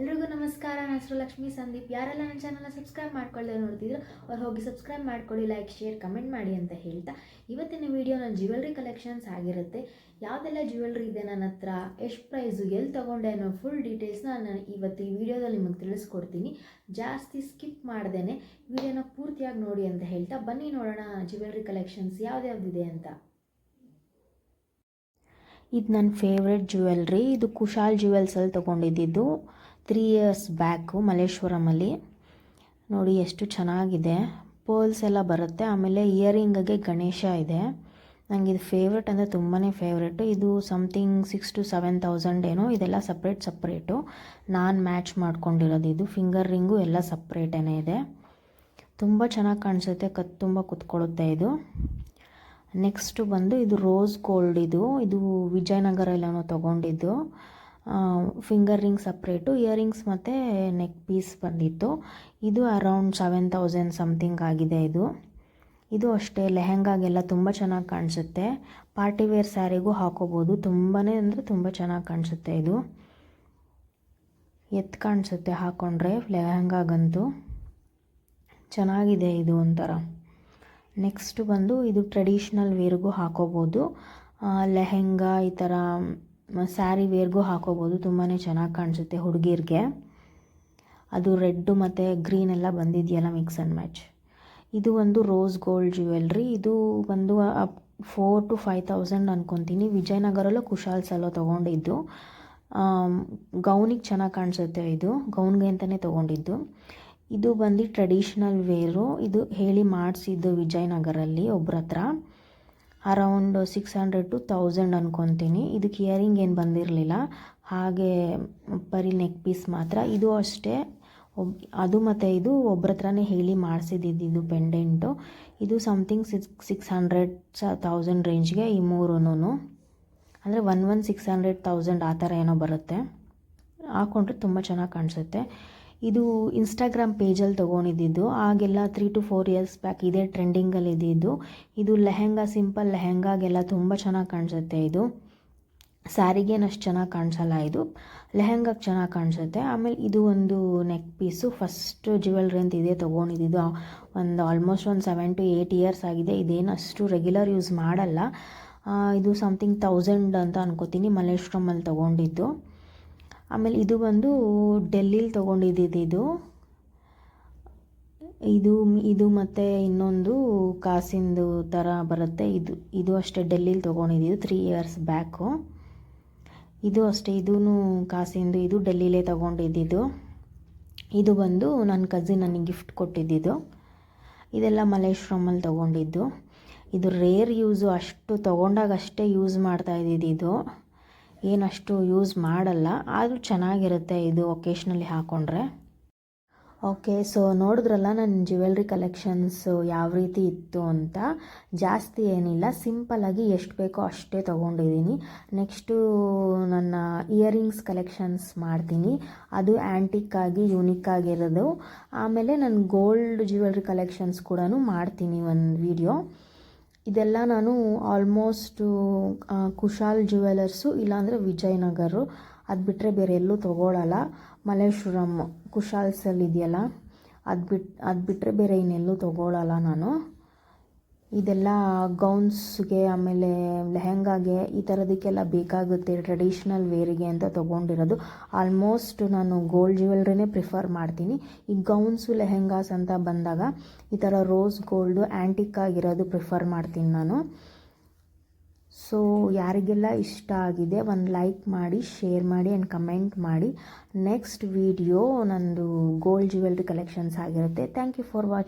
ಎಲ್ರಿಗೂ ನಮಸ್ಕಾರ ನನ್ನ ಹೆಸರು ಲಕ್ಷ್ಮೀ ಸಂದೀಪ್. ಯಾರೆಲ್ಲ ನನ್ನ ಚಾನಲ್ನ ಸಬ್ಸ್ಕ್ರೈಬ್ ಮಾಡ್ಕೊಳ್ಳದೆ ನೋಡ್ತಿದ್ರು ಅವ್ರು ಹೋಗಿ ಸಬ್ಸ್ಕ್ರೈಬ್ ಮಾಡ್ಕೊಳ್ಳಿ ಲೈಕ್ ಶೇರ್ ಕಮೆಂಟ್ ಮಾಡಿ ಅಂತ ಹೇಳ್ತಾ ಇವತ್ತಿನ ವಿಡಿಯೋ ನನ್ನ ಜ್ಯುವೆಲ್ರಿ ಕಲೆಕ್ಷನ್ಸ್ ಆಗಿರುತ್ತೆ. ಯಾವುದೆಲ್ಲ ಜ್ಯುವೆಲ್ರಿ ಇದೆ ನನ್ನ ಹತ್ರ, ಎಷ್ಟು ಪ್ರೈಸು ಎಲ್ಲಿ ತೊಗೊಂಡೆ ಅನ್ನೋ ಫುಲ್ ಡೀಟೇಲ್ಸ್ನ ನಾನು ಇವತ್ತು ಈ ವಿಡಿಯೋದಲ್ಲಿ ನಿಮಗೆ ತಿಳಿಸ್ಕೊಡ್ತೀನಿ. ಜಾಸ್ತಿ ಸ್ಕಿಪ್ ಮಾಡ್ದೇ ವಿಡಿಯೋನ ಪೂರ್ತಿಯಾಗಿ ನೋಡಿ ಅಂತ ಹೇಳ್ತಾ ಬನ್ನಿ ನೋಡೋಣ ಜ್ಯುವೆಲ್ರಿ ಕಲೆಕ್ಷನ್ಸ್ ಯಾವ್ದ್ಯಾವ್ದಿದೆ ಅಂತ. ಇದು ನನ್ನ ಫೇವ್ರೆಟ್ ಜ್ಯುವೆಲ್ರಿ ಇದು ಕುಶಾಲ್ ಜ್ಯುವೆಲ್ಸಲ್ಲಿ ತೊಗೊಂಡಿದ್ದು ತ್ರೀ ಇಯರ್ಸ್ ಬ್ಯಾಕು ಮಲ್ಲೇಶ್ವರಮಲ್ಲಿ ನೋಡಿ ಎಷ್ಟು ಚೆನ್ನಾಗಿದೆ. ಪೋಲ್ಸ್ ಎಲ್ಲ ಬರುತ್ತೆ. ಆಮೇಲೆ ಇಯರಿಂಗಾಗೆ ಗಣೇಶ ಇದೆ. ನನಗೆ ಇದು ಫೇವ್ರೆಟ್ ಅಂದರೆ ತುಂಬಾ ಫೇವ್ರೆಟು ಇದು something six to seven thousand ಏನೋ, ಇದೆಲ್ಲ ಸಪ್ರೇಟ್ ಸಪ್ರೇಟು ನಾನು ಮ್ಯಾಚ್ ಮಾಡ್ಕೊಂಡಿರೋದು ಇದು. ಫಿಂಗರ್ ರಿಂಗು ಎಲ್ಲ ಸಪ್ರೇಟೇ ಇದೆ. ತುಂಬ ಚೆನ್ನಾಗಿ ಕಾಣಿಸುತ್ತೆ. ಕತ್ ತುಂಬ ಕುತ್ಕೊಳ್ಳುತ್ತೆ ಇದು. ನೆಕ್ಸ್ಟು ಬಂದು ಇದು ರೋಸ್ ಗೋಲ್ಡ್ ಇದು. ಇದು ವಿಜಯನಗರ ಎಲ್ಲನೋ ತೊಗೊಂಡಿದ್ದು. ಫಿಂಗರ್ ರಿಂಗ್ ಸಪ್ರೇಟು ಇಯರಿಂಗ್ಸ್ ಮತ್ತು ನೆಕ್ ಪೀಸ್ ಬಂದಿತ್ತು. ಇದು ಅರೌಂಡ್ ಸೆವೆನ್ ತೌಸಂಡ್ ಸಮಥಿಂಗ್ ಆಗಿದೆ ಇದು. ಇದು ಅಷ್ಟೇ, ಲೆಹೆಂಗಾಗೆಲ್ಲ ತುಂಬ ಚೆನ್ನಾಗಿ ಕಾಣಿಸುತ್ತೆ. ಪಾರ್ಟಿ ವೇರ್ ಸ್ಯಾರಿಗೂ ಹಾಕೋಬೋದು. ತುಂಬಾ ಅಂದರೆ ತುಂಬ ಚೆನ್ನಾಗಿ ಕಾಣಿಸುತ್ತೆ ಇದು. ಎತ್ತು ಕಾಣಿಸುತ್ತೆ ಹಾಕ್ಕೊಂಡ್ರೆ ಲೆಹೆಂಗಾಗಂತೂ. ಚೆನ್ನಾಗಿದೆ ಇದು ಒಂಥರ. ನೆಕ್ಸ್ಟ್ ಬಂದು ಇದು ಟ್ರೆಡಿಷ್ನಲ್ ವೇರ್ಗೂ ಹಾಕೋಬೋದು. ಲೆಹೆಂಗಾ ಈ ಥರ ಸ್ಯಾರಿ ವೇರ್ಗೂ ಹಾಕೋಬೋದು ತುಂಬಾ ಚೆನ್ನಾಗಿ ಕಾಣಿಸುತ್ತೆ ಹುಡುಗಿರಿಗೆ. ಅದು ರೆಡ್ಡು ಮತ್ತು ಗ್ರೀನ್ ಎಲ್ಲ ಬಂದಿದೆಯಲ್ಲ ಮಿಕ್ಸ್ ಆ್ಯಂಡ್ ಮ್ಯಾಚ್. ಇದು ಒಂದು ರೋಸ್ ಗೋಲ್ಡ್ ಜ್ಯುವೆಲ್ರಿ. ಇದು ಒಂದು ಫೋರ್ ಟು ಫೈವ್ ತೌಸಂಡ್ ಅನ್ಕೊತೀನಿ. ವಿಜಯನಗರಲ್ಲೂ ಕುಶಾಲ್ಸಲ್ಲೋ ತೊಗೊಂಡಿದ್ದು. ಗೌನಿಗೆ ಚೆನ್ನಾಗಿ ಕಾಣಿಸುತ್ತೆ ಇದು. ಗೌನ್ಗೆ ಅಂತಲೇ ತೊಗೊಂಡಿದ್ದು. ಇದು ಬಂದು ಟ್ರೆಡಿಷ್ನಲ್ ವೇರು. ಇದು ಹೇಳಿ ಮಾಡಿಸಿದ್ದು ವಿಜಯನಗರಲ್ಲಿ ಒಬ್ಬರ ಹತ್ರ. Around six hundred to thousand ಅನ್ಕೊತೀನಿ. ಇದಕ್ಕೆ ಇಯರಿಂಗ್ ಏನು ಬಂದಿರಲಿಲ್ಲ. ಹಾಗೆ ಬರೀ ನೆಕ್ ಪೀಸ್ ಮಾತ್ರ. ಇದು ಅಷ್ಟೇ. ಒಬ್, ಅದು ಮತ್ತು ಇದು ಒಬ್ಬರ ಹತ್ರನೇ ಹೇಳಿ ಮಾಡಿಸಿದ್ದು ಪೆಂಡೆಂಟು ಇದು ಸಮಥಿಂಗ್ ಸಿಕ್ಸ್ ಸಿಕ್ಸ್ ಹಂಡ್ರೆಡ್ ಸ ತೌಸಂಡ್ ರೇಂಜ್ಗೆ ಈ ಮೂರೂ ಅಂದರೆ one one six hundred thousand ಆ ಥರ ಏನೋ ಬರುತ್ತೆ. ಹಾಕ್ಕೊಂಡ್ರೆ ತುಂಬ ಚೆನ್ನಾಗಿ ಕಾಣಿಸುತ್ತೆ. ಇದು ಇನ್ಸ್ಟಾಗ್ರಾಮ್ ಪೇಜಲ್ಲಿ ತೊಗೊಂಡಿದ್ದು. ಆಗೆಲ್ಲ three to four years back ಇದೇ ಟ್ರೆಂಡಿಂಗಲ್ಲಿ ಇದ್ದಿದ್ದು. ಇದು ಲೆಹೆಂಗಾ ಸಿಂಪಲ್ ಲೆಹೆಂಗಾಗೆಲ್ಲ ತುಂಬ ಚೆನ್ನಾಗಿ ಕಾಣಿಸುತ್ತೆ ಇದು. ಸ್ಯಾರಿಗೇನು ಅಷ್ಟು ಚೆನ್ನಾಗಿ ಕಾಣಿಸಲ್ಲ ಇದು. ಲೆಹೆಂಗಾಗೆ ಚೆನ್ನಾಗಿ ಕಾಣಿಸುತ್ತೆ. ಆಮೇಲೆ ಇದು ಒಂದು ನೆಕ್ ಪೀಸು ಫಸ್ಟ್ ಜ್ಯುವೆಲ್ರಿ ಅಂತ ಇದೇ ತೊಗೊಂಡಿದ್ದು. ಒಂದು ಆಲ್ಮೋಸ್ಟ್ ಒಂದು ಸೆವೆನ್ ಟು ಏಯ್ಟ್ ಇಯರ್ಸ್ ಆಗಿದೆ. ಇದೇನು ಅಷ್ಟು ರೆಗ್ಯುಲರ್ ಯೂಸ್ ಮಾಡಲ್ಲ. ಇದು ಸಮಥಿಂಗ್ ತೌಸಂಡ್ ಅಂತ ಅನ್ಕೋತೀನಿ. ಮಲ್ಲೇಶ್ವರಮಲ್ಲಿ ತೊಗೊಂಡಿದ್ದು. ಆಮೇಲೆ ಇದು ಬಂದು ಡೆಲ್ಲಿಲಿ ತೊಗೊಂಡಿದ್ದು ಇದು. ಇದು ಇದು ಮತ್ತು ಇನ್ನೊಂದು ಕಾಸಿಂದು ಥರ ಬರುತ್ತೆ. ಇದು ಇದು ಅಷ್ಟೇ ಡೆಲ್ಲಿಲಿ ತೊಗೊಂಡಿದ್ದು ತ್ರೀ ಇಯರ್ಸ್ ಬ್ಯಾಕು ಇದು ಅಷ್ಟೇ ಇದೂ ಕಾಸಿಂದು, ಇದು ಡೆಲ್ಲಿಲೇ ತೊಗೊಂಡಿದ್ದು ಇದು ಬಂದು ನನ್ನ ಕಸಿನ್ ನನಗೆ ಗಿಫ್ಟ್ ಕೊಟ್ಟಿದ್ದಿದ್ದು. ಇದೆಲ್ಲ ಮಲೇಶ್ವರಮಲ್ಲಿ ತೊಗೊಂಡಿದ್ದು. ಇದು ರೇರ್ ಯೂಸು ಅಷ್ಟು ತೊಗೊಂಡಾಗ ಅಷ್ಟೇ ಯೂಸ್ ಮಾಡ್ತಾ ಇದ್ದಿದ್ದು. ಏನಷ್ಟು ಯೂಸ್ ಮಾಡಲ್ಲ, ಆದರೂ ಚೆನ್ನಾಗಿರುತ್ತೆ ಇದು ಒಕೇಶ್ನಲ್ಲಿ ಹಾಕ್ಕೊಂಡ್ರೆ ಓಕೆ ಸೊ ನೋಡಿದ್ರಲ್ಲ ನನ್ನ ಜ್ಯುವೆಲ್ರಿ ಕಲೆಕ್ಷನ್ಸು ಯಾವ ರೀತಿ ಇತ್ತು ಅಂತ. ಜಾಸ್ತಿ ಏನಿಲ್ಲ ಸಿಂಪಲಾಗಿ ಎಷ್ಟು ಬೇಕೋ ಅಷ್ಟೇ ತೊಗೊಂಡಿದ್ದೀನಿ. ನೆಕ್ಸ್ಟು ನನ್ನ ಇಯರಿಂಗ್ಸ್ ಕಲೆಕ್ಷನ್ಸ್ ಮಾಡ್ತೀನಿ. ಅದು ಆ್ಯಂಟಿಕ್ಕಾಗಿ ಯೂನಿಕ್ ಆಗಿರೋದು ಆಮೇಲೆ ನನ್ನ ಗೋಲ್ಡ್ ಜ್ಯುವೆಲ್ರಿ ಕಲೆಕ್ಷನ್ಸ್ ಕೂಡ ಮಾಡ್ತೀನಿ ಒಂದು ವಿಡಿಯೋ ಇದೆಲ್ಲ ನಾನು ಆಲ್ಮೋಸ್ಟು ಕುಶಾಲ್ ಜ್ಯುವೆಲರ್ಸು ಇಲ್ಲಾಂದರೆ ವಿಜಯನಗರು. ಅದು ಬಿಟ್ಟರೆ ಬೇರೆ ಎಲ್ಲೂ ತೊಗೊಳಲ್ಲ. ಮಲ್ಲೇಶ್ವರಂ ಕುಶಾಲ್ಸಲ್ಲಿ ಇದೆಯಲ್ಲ? ಅದು ಬಿಟ್ಟು ಅದು ಬಿಟ್ಟರೆ ಬೇರೆ ಇನ್ನೆಲ್ಲೂ ತೊಗೊಳಲ್ಲ ನಾನು. ಇದೆಲ್ಲ ಗೌನ್ಸ್ಗೆ ಆಮೇಲೆ ಲೆಹೆಂಗಾಗೆ ಈ ಥರದಕ್ಕೆಲ್ಲ ಬೇಕಾಗುತ್ತೆ ಟ್ರೆಡಿಷ್ನಲ್ ವೇರಿಗೆ ಅಂತ ತೊಗೊಂಡಿರೋದು. ಆಲ್ಮೋಸ್ಟ್ ನಾನು ಗೋಲ್ಡ್ ಜ್ಯುವೆಲ್ರಿನೇ ಪ್ರಿಫರ್ ಮಾಡ್ತೀನಿ. ಈ ಗೌನ್ಸು, ಲೆಹೆಂಗಾಸ್ ಅಂತ ಬಂದಾಗ ಈ ಥರ ರೋಸ್ ಗೋಲ್ಡು ಆ್ಯಂಟಿಕ್ ಆಗಿರೋದು ಪ್ರಿಫರ್ ಮಾಡ್ತೀನಿ ನಾನು. ಸೊ, ಯಾರಿಗೆಲ್ಲ ಇಷ್ಟ ಆಗಿದೆ ಒಂದು ಲೈಕ್ ಮಾಡಿ, ಶೇರ್ ಮಾಡಿ ಆ್ಯಂಡ್ ಕಮೆಂಟ್ ಮಾಡಿ. ನೆಕ್ಸ್ಟ್ ವಿಡಿಯೋ ನಂದು ಗೋಲ್ಡ್ ಜ್ಯುವೆಲ್ರಿ ಕಲೆಕ್ಷನ್ಸ್ ಆಗಿರುತ್ತೆ. Thank you for watching